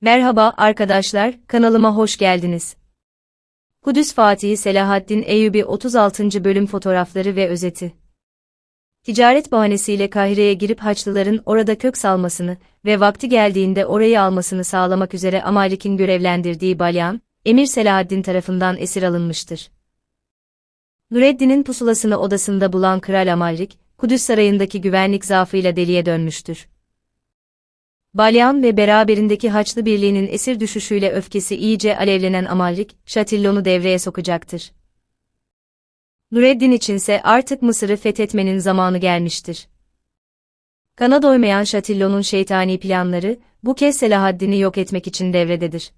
Merhaba arkadaşlar, kanalıma hoş geldiniz. Kudüs Fatihi Selahaddin Eyyubi 36. bölüm fotoğrafları ve özeti. Ticaret bahanesiyle Kahire'ye girip Haçlıların orada kök salmasını ve vakti geldiğinde orayı almasını sağlamak üzere Amalik'in görevlendirdiği Balyan, Emir Selahaddin tarafından esir alınmıştır. Nureddin'in pusulasını odasında bulan Kral Amalik, Kudüs Sarayı'ndaki güvenlik zaafıyla deliye dönmüştür. Balyan ve beraberindeki Haçlı Birliği'nin esir düşüşüyle öfkesi iyice alevlenen Amalrik, Şatillon'u devreye sokacaktır. Nureddin içinse artık Mısır'ı fethetmenin zamanı gelmiştir. Kana doymayan Şatillon'un şeytani planları, bu kez Selahaddin'i yok etmek için devrededir.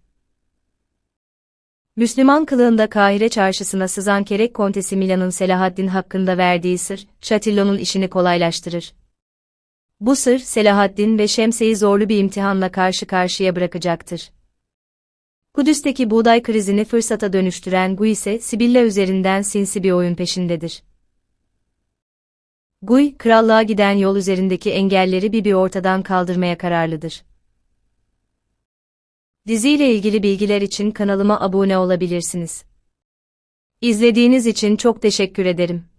Müslüman kılığında Kahire çarşısına sızan Kerek Kontesi Milan'ın Selahaddin hakkında verdiği sır, Şatillon'un işini kolaylaştırır. Bu sır, Selahaddin ve Şemse'yi zorlu bir imtihanla karşı karşıya bırakacaktır. Kudüs'teki buğday krizini fırsata dönüştüren Guy ise Sibilla üzerinden sinsi bir oyun peşindedir. Guy, krallığa giden yol üzerindeki engelleri bir bir ortadan kaldırmaya kararlıdır. Diziyle ilgili bilgiler için kanalıma abone olabilirsiniz. İzlediğiniz için çok teşekkür ederim.